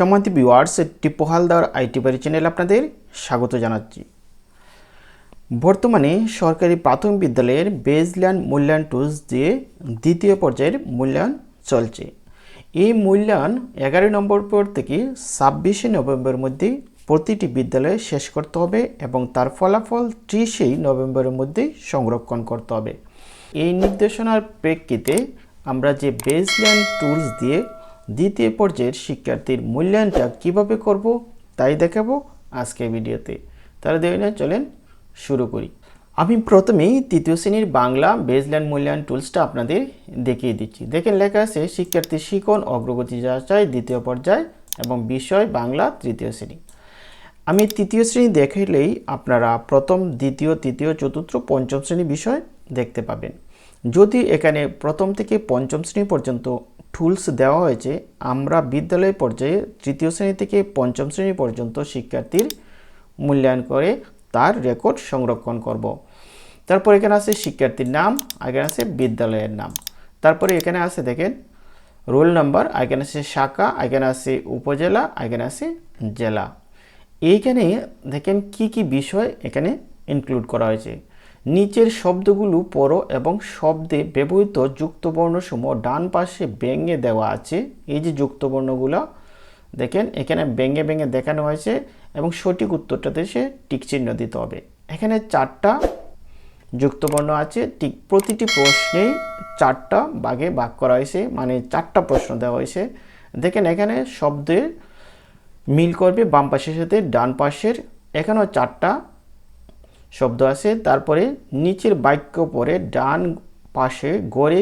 সম্মানিত viewers Tipu Haldar IT বাড়ি channel আপনাদের স্বাগত জানাচ্ছি। বর্তমানে সরকারি প্রাথমিক বিদ্যালয়ের বেজল্যান্ড মূল্যায়ন টুলস দিয়ে দ্বিতীয় পর্যায়ের মূল্যায়ন চলছে। এই মূল্যায়ন এগারো নম্বর পর থেকে ছাব্বিশে নভেম্বরের মধ্যে প্রতিটি বিদ্যালয়ে শেষ করতে হবে এবং তার ফলাফল ত্রিশেই নভেম্বরের মধ্যে সংরক্ষণ করতে হবে। এই নির্দেশনার প্রেক্ষিতে আমরা যে বেসল্যান্ড টুলস দিয়ে দ্বিতীয় পর্যায়ের শিক্ষার্থীর মূল্যায়নটা কীভাবে করব তাই দেখাবো আজকের ভিডিওতে। তাহলে দেরি না, চলেন শুরু করি। আমি প্রথমেই তৃতীয় শ্রেণির বাংলা বেজল্যান্ড মূল্যায়ন টুলসটা আপনাদের দেখিয়ে দিচ্ছি। দেখেন লেখা আছে, শিক্ষার্থীর শিখন অগ্রগতি যাচাই, দ্বিতীয় পর্যায় এবং বিষয় বাংলা তৃতীয় শ্রেণি। আমি তৃতীয় শ্রেণি দেখাইলেই আপনারা প্রথম, দ্বিতীয়, তৃতীয়, চতুর্থ, পঞ্চম শ্রেণি বিষয় দেখতে পাবেন। যদি এখানে প্রথম থেকে পঞ্চম শ্রেণি পর্যন্ত টুলস দেওয়া হয়েছে, আমরা বিদ্যালয় পর্যায়ে তৃতীয় শ্রেণি থেকে পঞ্চম শ্রেণি পর্যন্ত শিক্ষার্থীর মূল্যায়ন করে তার রেকর্ড সংরক্ষণ করব। তারপর এখানে আছে শিক্ষার্থীর নাম, এখানে আছে বিদ্যালয়ের নাম। তারপরে এখানে আছে দেখেন, রোল নাম্বার, এখানে আছে শাখা, এখানে আছে উপজেলা, এখানে আছে জেলা। এইখানে দেখেন কি কি বিষয় এখানে ইনক্লুড করা হয়েছে। নিচের শব্দগুলো পড়ো এবং শব্দে ব্যবহৃত যুক্তবর্ণসমূহ ডান পাশে ব্যঙ্গে দেওয়া আছে। এই যে যুক্তবর্ণগুলো, দেখেন, এখানে ব্যঙ্গে ব্যঙ্গে দেখানো হয়েছে এবং সঠিক উত্তরটাতে সে টিক চিহ্ন দিতে হবে। এখানে চারটা যুক্তবর্ণ আছে, ঠিক প্রতিটি প্রশ্নেই চারটা ভাগে ভাগ করা হয়েছে মানে চারটা প্রশ্ন দেওয়া হয়েছে। দেখেন, এখানে শব্দের মিল করবে বাম পাশের সাথে, ডান পাশের। এখানেও চারটা শব্দ আছে। তারপরে নিচের বাক্য পরে ডান পাশে গড়ে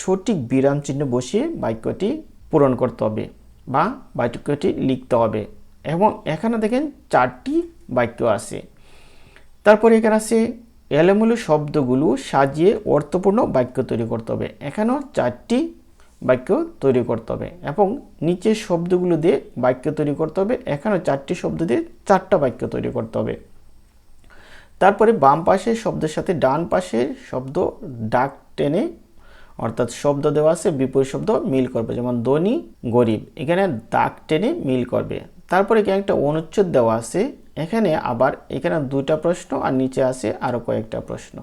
সঠিক বিরাম চিহ্ন বসিয়ে বাক্যটি পূরণ করতে হবে বা বাক্যটি লিখতে হবে। এবং এখানে দেখেন চারটি বাক্য আছে। তারপরে এখানে আছে, এলোমেলো শব্দগুলো সাজিয়ে অর্থপূর্ণ বাক্য তৈরি করতে হবে। এখানেও চারটি বাক্য তৈরি করতে হবে এবং নিচের শব্দগুলো দিয়ে বাক্য তৈরি করতে হবে। এখানেও চারটি শব্দ দিয়ে চারটা বাক্য তৈরি করতে হবে। তারপরে বাম পাশের শব্দের সাথে ডান পাশের শব্দ ডাক টেনে, অর্থাৎ শব্দ দেওয়া আছে, বিপরীত শব্দ মিল করবে, যেমন ধনী, গরিব। এখানে দাগ টেনে মিল করবে। তারপরে এখানে একটা অনুচ্ছেদ দেওয়া আছে। এখানে আবার, এখানে দুইটা প্রশ্ন আর নিচে আছে আরও কয়েকটা প্রশ্ন।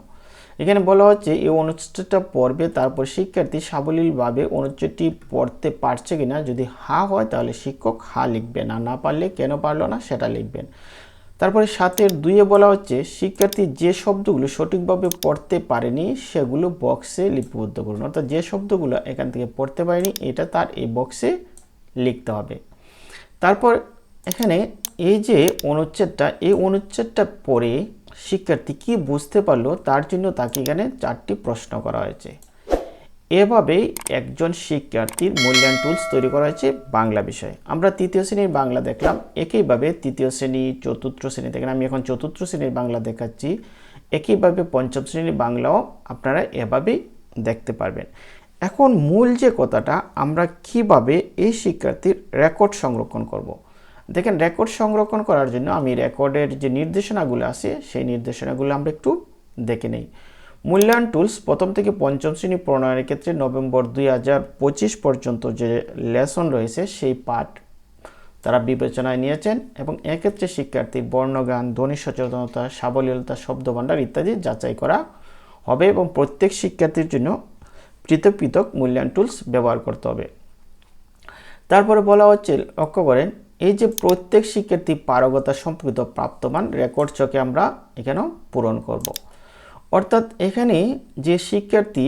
এখানে বলা হচ্ছে, এই অনুচ্ছেদটা পড়বে, তারপর শিক্ষার্থী সাবলীলভাবে অনুচ্ছেদটি পড়তে পারছে কিনা। যদি হা হয়, তাহলে শিক্ষক হা লিখবেন। আর না পারলে কেন পারল না, সেটা লিখবেন। তারপরে সাতের দুইয়ে বলা হচ্ছে, শিক্ষার্থী যে শব্দগুলো সঠিকভাবে পড়তে পারেনি, সেগুলো বক্সে লিপিবদ্ধ করুন। অর্থাৎ যে শব্দগুলো এখান থেকে পড়তে পারেনি, এটা তার এই বক্সে লিখতে হবে। তারপর এখানে এই যে অনুচ্ছেদটা, এই অনুচ্ছেদটা পড়ে শিক্ষার্থী কি বুঝতে পারল, তার জন্য তাকে এখানে চারটি প্রশ্ন করা হয়েছে। এভাবেই একজন শিক্ষার্থীর মূল্যায়ন টুলস তৈরি করা হয়েছে বাংলা বিষয়ে। আমরা তৃতীয় শ্রেণির বাংলা দেখলাম, একইভাবে তৃতীয় শ্রেণি, চতুর্থ শ্রেণি দেখেন, আমি এখন চতুর্থ শ্রেণির বাংলা দেখাচ্ছি। একইভাবে পঞ্চম শ্রেণির বাংলাও আপনারা এভাবেই দেখতে পারবেন। এখন মূল যে কথাটা, আমরা কীভাবে এই শিক্ষার্থীর রেকর্ড সংরক্ষণ করব। দেখেন রেকর্ড সংরক্ষণ করার জন্য আমি রেকর্ডের যে নির্দেশনাগুলো আছে, সেই নির্দেশনাগুলো আমরা একটু দেখে নেই। মূল্যায়ন টুলস প্রথম থেকে পঞ্চম শ্রেণি প্রণয়নের ক্ষেত্রে নভেম্বর দুই হাজার পঁচিশ পর্যন্ত যে লেসন রয়েছে, সেই পাঠ তারা বিবেচনায় নিয়েছেন এবং এক্ষেত্রে শিক্ষার্থী বর্ণগান ধ্বনি, সচেতনতা, সাবলীলতা, শব্দভাণ্ডার ইত্যাদি যাচাই করা হবে এবং প্রত্যেক শিক্ষার্থীর জন্য পৃথক পৃথক মূল্যায়ন টুলস ব্যবহার করতে হবে। তারপরে বলা হচ্ছে, লক্ষ্য করেন, এই যে প্রত্যেক শিক্ষার্থী পারগতা সম্পর্কিত প্রাপ্তমান রেকর্ড চকে আমরা এখানেও পূরণ করব। অর্থাৎ এখানে যে শিক্ষার্থী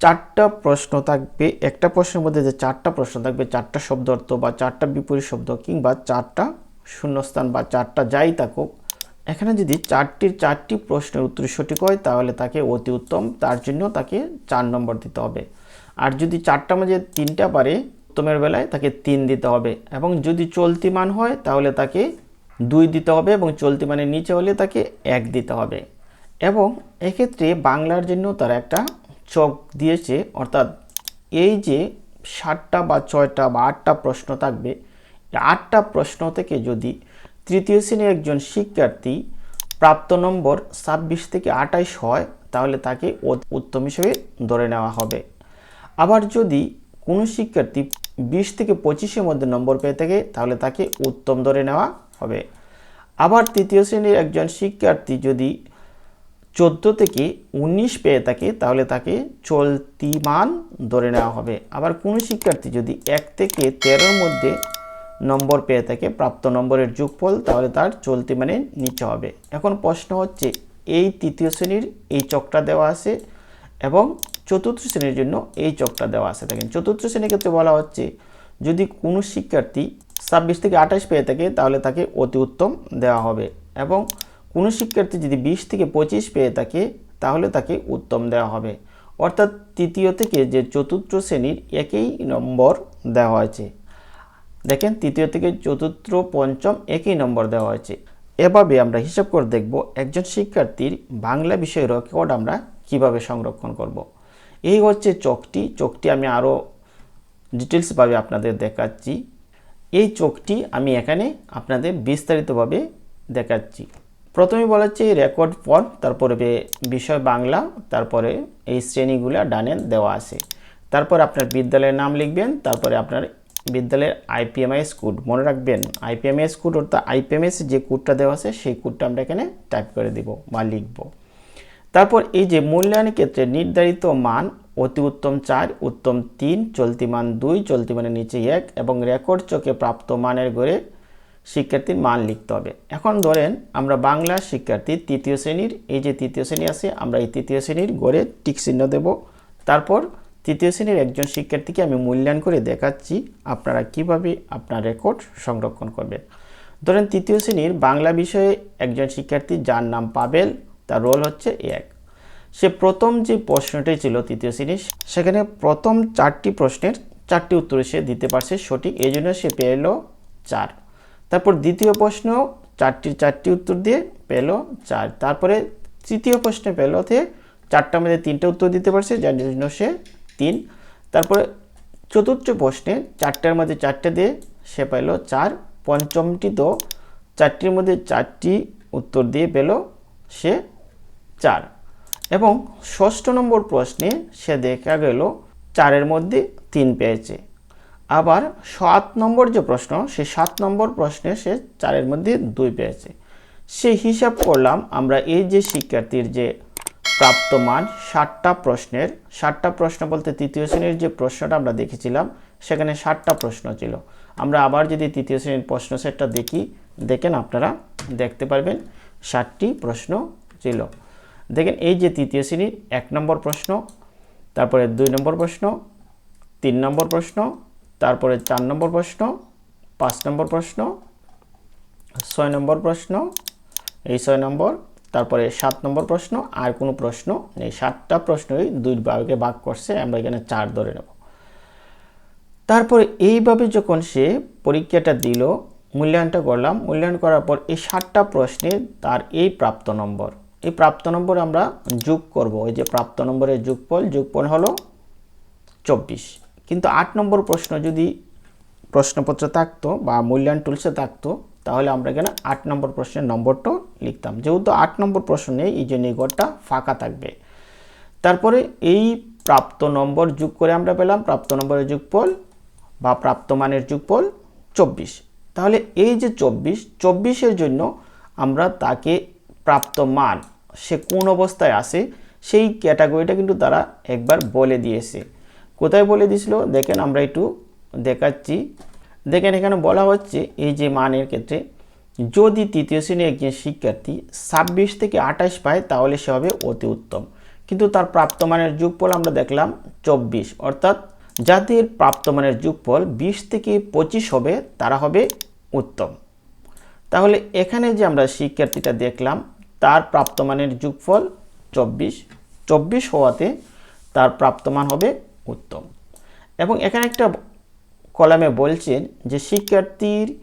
চারটা প্রশ্ন থাকবে, একটা প্রশ্নের মধ্যে যে চারটা প্রশ্ন থাকবে, চারটা শব্দ অর্থ বা চারটা বিপরীত শব্দ কিংবা চারটা শূন্যস্থান বা চারটা যাই থাকুক, এখানে যদি চারটির চারটি প্রশ্নের উত্তর সঠিক হয়, তাহলে তাকে অতি উত্তম, তার জন্য তাকে চার নম্বর দিতে হবে। আর যদি চারটা মাঝে তিনটা পারে, উত্তমের বেলায় তাকে তিন দিতে হবে এবং যদি চলতি মান হয়, তাহলে তাকে দুই দিতে হবে এবং চলতি মানের নিচে হলে তাকে এক দিতে হবে। এবং এক্ষেত্রে বাংলার জন্য তারা একটা চক দিয়েছে, অর্থাৎ এই যে সাতটা বা ছয়টা বা আটটা প্রশ্ন থাকবে আটটা প্রশ্ন থেকে যদি তৃতীয় শ্রেণির একজন শিক্ষার্থী প্রাপ্ত নম্বর ছাব্বিশ থেকে আটাইশ হয়, তাহলে তাকে উত্তম হিসেবে ধরে নেওয়া হবে। আবার যদি কোনো শিক্ষার্থী বিশ থেকে পঁচিশের মধ্যে নম্বর পেয়ে থাকে, তাহলে তাকে উত্তম ধরে নেওয়া হবে। আবার তৃতীয় শ্রেণির একজন শিক্ষার্থী যদি চোদ্দ থেকে উনিশ পেয়ে থাকে, তাহলে তাকে চলতি মান ধরে নেওয়া হবে। আবার কোনো শিক্ষার্থী যদি এক থেকে তেরোর মধ্যে নম্বর পেয়ে থাকে, প্রাপ্ত নম্বরের যোগফল, তাহলে তার চলতি মানে নিচে হবে। এখন প্রশ্ন হচ্ছে, এই তৃতীয় শ্রেণির এই চকটা দেওয়া আছে এবং চতুর্থ শ্রেণির জন্য এই চকটা দেওয়া আছে। দেখেন, চতুর্থ শ্রেণির ক্ষেত্রে বলা হচ্ছে, যদি কোনো শিক্ষার্থী ছাব্বিশ থেকে আঠাশ পেয়ে থাকে, তাহলে তাকে অতি উত্তম দেওয়া হবে। এবং কোনো শিক্ষার্থী যদি বিশ থেকে পঁচিশ পেয়ে থাকে, তাহলে তাকে উত্তম দেওয়া হবে। অর্থাৎ তৃতীয় থেকে যে চতুর্থ শ্রেণির একই নম্বর দেওয়া হয়েছে। দেখেন, তৃতীয় থেকে চতুর্থ, পঞ্চম একই নম্বর দেওয়া হয়েছে। এভাবে আমরা হিসাব করে দেখব একজন শিক্ষার্থীর বাংলা বিষয়ের রেকর্ড আমরা কীভাবে সংরক্ষণ করব। এই হচ্ছে চোখটি। চোখটি আমি আরও ডিটেলসভাবে আপনাদের দেখাচ্ছি। এই চোখটি আমি এখানে আপনাদের বিস্তারিতভাবে দেখাচ্ছি। প্রথমে বলা হচ্ছে রেকর্ড পদ তারপরে বিষয় বাংলা, তারপরে এই শ্রেণীগুলো ডানে দেওয়া আছে। তারপর আপনার বিদ্যালয়ের নাম লিখবেন, তারপরে আপনার বিদ্যালয়ের আইপিএমআইএস কোড মনে রাখবেন আইপিএমআইএস কোড অর্থাৎ আইপিএমএস যে কোডটা দেওয়া আছে, সেই কোডটা আমরা এখানে টাইপ করে দিব বা লিখব। তারপর এই যে মূল্যায়নের ক্ষেত্রে নির্ধারিত মান, অতি উত্তম চার, উত্তম তিন, চলতি মান দুই, চলতি মানের নিচে এক, এবং রেকর্ড চোখে প্রাপ্ত মানের গড়ে শিক্ষার্থীর মান লিখতে হবে। এখন ধরেন আমরা বাংলা শিক্ষার্থী তৃতীয় শ্রেণির, এই যে তৃতীয় শ্রেণি আছে, আমরা এই তৃতীয় শ্রেণির গড়ে টিক চিহ্ন দেব। তারপর তৃতীয় শ্রেণির একজন শিক্ষার্থীকে আমি মূল্যায়ন করে দেখাচ্ছি আপনারা কীভাবে আপনার রেকর্ড সংরক্ষণ করবেন। ধরেন তৃতীয় শ্রেণির বাংলা বিষয়ে একজন শিক্ষার্থী যার নাম পাবেল, তার রোল হচ্ছে এক। সে প্রথম যে প্রশ্নটি ছিল তৃতীয় শ্রেণির, সেখানে প্রথম চারটি প্রশ্নের চারটি উত্তর সে দিতে পারছে সঠিক, এই জন্য সে পেল চার। তারপর দ্বিতীয় প্রশ্ন চারটির চারটি উত্তর দিয়ে পেল চার। তারপরে তৃতীয় প্রশ্নে পেল হচ্ছে চারটার মধ্যে তিনটে উত্তর দিতে পারছে, যার জন্য সে তিন। তারপরে চতুর্থ প্রশ্নে চারটার মধ্যে চারটে দিয়ে সে পেল চার। পঞ্চমটি তো চারটির মধ্যে চারটি উত্তর দিয়ে পেল সে চার। এবং ষষ্ঠ নম্বর প্রশ্নে সে দেখা গেল চারের মধ্যে তিন পেয়েছে। আবার সাত নম্বর যে প্রশ্ন সেই সাত নম্বর প্রশ্নে সে চারের মধ্যে দুই পেয়েছে। সেই হিসাব করলাম, আমরা এই যে শিক্ষার্থীর যে প্রাপ্ত মান ষাটটা প্রশ্নের ষাটটা প্রশ্ন বলতে তৃতীয় শ্রেণির যে প্রশ্নটা আমরা দেখেছিলাম, সেখানে ষাটটা প্রশ্ন ছিল। আমরা আবার যদি তৃতীয় শ্রেণির প্রশ্ন সেটটা দেখি, দেখেন আপনারা দেখতে পারবেন ষাটটি প্রশ্ন ছিল। দেখেন, এই যে তৃতীয় শ্রেণির এক নম্বর প্রশ্ন, তারপরে দুই নম্বর প্রশ্ন, তিন নম্বর প্রশ্ন তারপরে চার নম্বর প্রশ্ন, পাঁচ নম্বর প্রশ্ন, ছয় নম্বর প্রশ্ন, এই ছয় নম্বর, তারপরে সাত নম্বর প্রশ্ন, আর কোনো প্রশ্ন নেই। সাতটা প্রশ্নই দুই ভাগে ভাগ করছে, আমরা এখানে চার ধরে নেব। তারপরে এইভাবে যখন সে পরীক্ষাটা দিল, মূল্যায়নটা করলাম, মূল্যায়ন করার পর এই সাতটা প্রশ্নে তার এই প্রাপ্ত নম্বর। এই প্রাপ্ত নম্বর আমরা যোগ করব। ওই যে প্রাপ্ত নম্বরের যোগফল যোগফল হলো চব্বিশ। কিন্তু আট নম্বর প্রশ্ন যদি প্রশ্নপত্র থাকতো বা মূল্যায়ন টুলসে থাকতো, তাহলে আমরা এখানে আট নম্বর প্রশ্নের নম্বরটাও লিখতাম। যেহেতু আট নম্বর প্রশ্ন নেই, এই জন্য এই ঘরটা ফাঁকা থাকবে। তারপরে এই প্রাপ্ত নম্বর যোগ করে আমরা পেলাম, প্রাপ্ত নম্বরের যোগফল বা প্রাপ্ত মানের যোগফল চব্বিশ। তাহলে এই যে চব্বিশ, চব্বিশের জন্য আমরা তাকে প্রাপ্ত মান, সে কোন অবস্থায় আছে, সেই ক্যাটাগরিটা কিন্তু তারা একবার বলে দিয়েছে। কোথায় বলে দিয়েছিল? দেখেন আমরা একটু দেখাচ্ছি। দেখেন এখানে বলা হচ্ছে এই যে মানের ক্ষেত্রে যদি তৃতীয় শ্রেণির একজন শিক্ষার্থী ছাব্বিশ থেকে আঠাশ পায়, তাহলে সে হবে অতি উত্তম। কিন্তু তার প্রাপ্তমানের যুগফল আমরা দেখলাম চব্বিশ। অর্থাৎ যাদের প্রাপ্তমানের যুগফল বিশ থেকে পঁচিশ হবে, তারা হবে উত্তম। তাহলে এখানে যে আমরা শিক্ষার্থীটা দেখলাম, তার প্রাপ্তমানের যোগফল চব্বিশ। চব্বিশ হওয়াতে তার প্রাপ্তমান হবে উত্তম। এবং এখানে একটা কলামে বলছেন যে শিক্ষার্থীর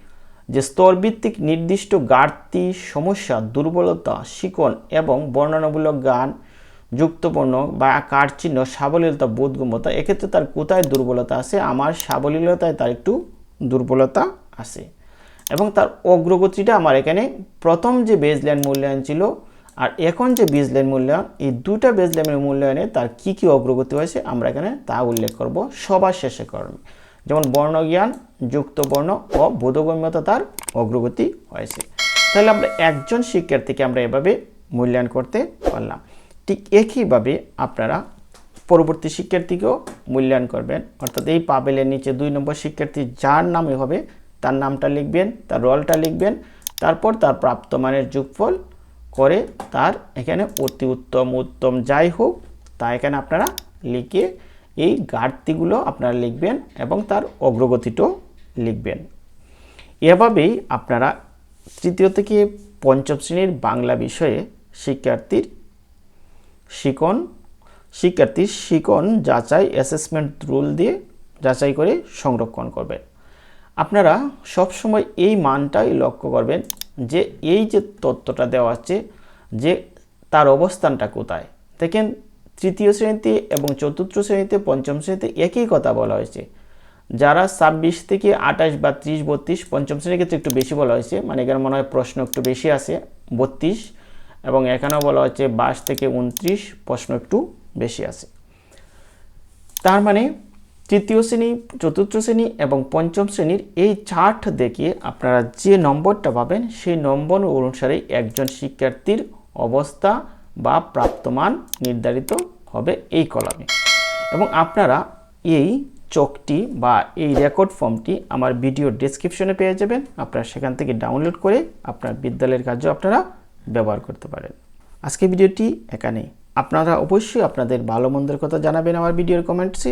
যে স্তরভিত্তিক নির্দিষ্ট ঘাটতি, সমস্যা, দুর্বলতা শিকন এবং বর্ণনামূলক গান যুক্তপূর্ণ বা কার চিহ্ন সাবলীলতা, বোধগম্যতা, এক্ষেত্রে তার কোথায় দুর্বলতা আছে? আমার সাবলীলতায় তার একটু দুর্বলতা আছে। এবং তার অগ্রগতিটা আমার এখানে প্রথম যে বেজলাইন মূল্যায়ন ছিল আর এখন যে বেজলাইন মূল্যায়ন এই দুটা বেজলাইনের মূল্যায়নে তার কি কি অগ্রগতি হয়েছে আমরা এখানে তা উল্লেখ করব সবার শেষে করবে যেমন বর্ণজ্ঞান যুক্ত বর্ণ ও বোধগম্যতা তার অগ্রগতি হয়েছে। তাহলে আমরা একজন শিক্ষার্থীকে আমরা এভাবে মূল্যায়ন করতে পারলাম। ঠিক একইভাবে আপনারা পরবর্তী শিক্ষার্থীকেও মূল্যায়ন করবেন। অর্থাৎ এই পাবেলের নিচে দুই নম্বর শিক্ষার্থী যার নামে হবে, তার নামটা লিখবেন, তার রলটা লিখবেন, তারপর তার প্রাপ্ত মানের যোগফল করে তার এখানে অতি উত্তম উত্তম যাই হোক, তা এখানে আপনারা লিখে এই ঘাটতিগুলো আপনারা লিখবেন এবং তার অগ্রগতিটাও লিখবেন। এভাবেই আপনারা তৃতীয় থেকে পঞ্চম শ্রেণির বাংলা বিষয়ে শিক্ষার্থীর শিকন শিক্ষার্থীর শিকন যাচাই অ্যাসেসমেন্ট রুল দিয়ে যাচাই করে সংরক্ষণ করবেন। আপনারা সবসময় এই মানটাই লক্ষ্য করবেন যে এই যে তথ্যটা দেওয়া আছে যে তার অবস্থানটা কোথায়। দেখেন, তৃতীয় শ্রেণীতে এবং চতুর্থ শ্রেণীতে, পঞ্চম শ্রেণীতে একই কথা বলা হয়েছে। যারা ছাব্বিশ থেকে আঠাশ বা ত্রিশ, বত্রিশ, পঞ্চম শ্রেণির ক্ষেত্রে একটু বেশি বলা হয়েছে মানে এখানে মনে হয় প্রশ্ন একটু বেশি আছে, বত্রিশ, এবং এখানেও বলা হচ্ছে বাইশ থেকে উনত্রিশ, প্রশ্ন একটু বেশি আছে। তার মানে তৃতীয় শ্রেণি, চতুর্থ শ্রেণি এবং পঞ্চম শ্রেণির এই চার্ট দেখে আপনারা যে নম্বরটা পাবেন, সেই নম্বর অনুসারে একজন শিক্ষার্থীর অবস্থা বা প্রাপ্তমান নির্ধারিত হবে এই কলামে। এবং আপনারা এই চকটি বা এই রেকর্ড ফর্মটি আমার ভিডিও ডেসক্রিপশনে পেয়ে যাবেন। আপনারা সেখান থেকে ডাউনলোড করে আপনার বিদ্যালয়ের কাজও আপনারা ব্যবহার করতে পারেন। আজকে ভিডিওটি এখানেই। আপনারা অবশ্যই আপনাদের ভালো মন্দের কথা জানাবেন আমার ভিডিওর কমেন্টসে।